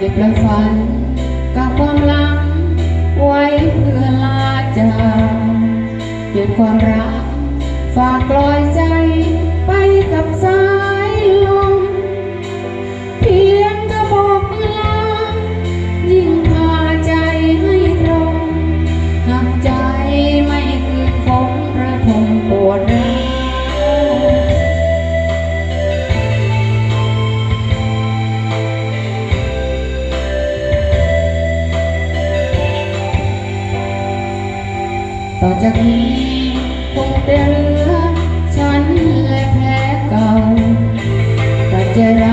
เก็บและฝัน กับความลัง ไว้เพื่อลาจากเก็บความรัก ฝากลอยใจ จะมีเหลือฉันและแพ้เก่าก็จะ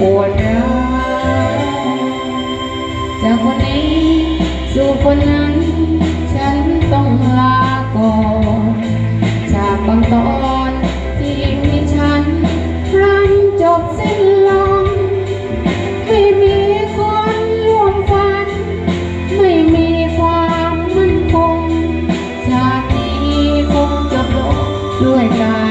ปวดร้าจากคนนี้สู่คนนั้น ฉันต้องลาก่อนจากบางตอนที่มีฉันรันจบสิ้นลงไม่มีคนร่วมฝัน ไม่มีความมั่นคงจากนี้คงจะลบด้วยกัน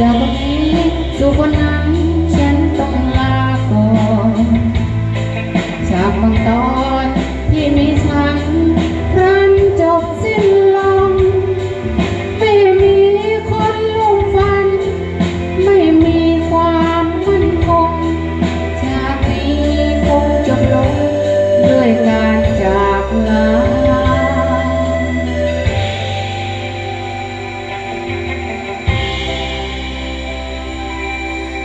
จากวันนี้สู่วันนั้นฉันต้องลาก่อนจากบางตอนที่มีฉันรันจบสิ้นลง ไม่มีคนลงฟัน ไม่มีความมั่นคงจากนี้คงจบลงด้วยการจากลา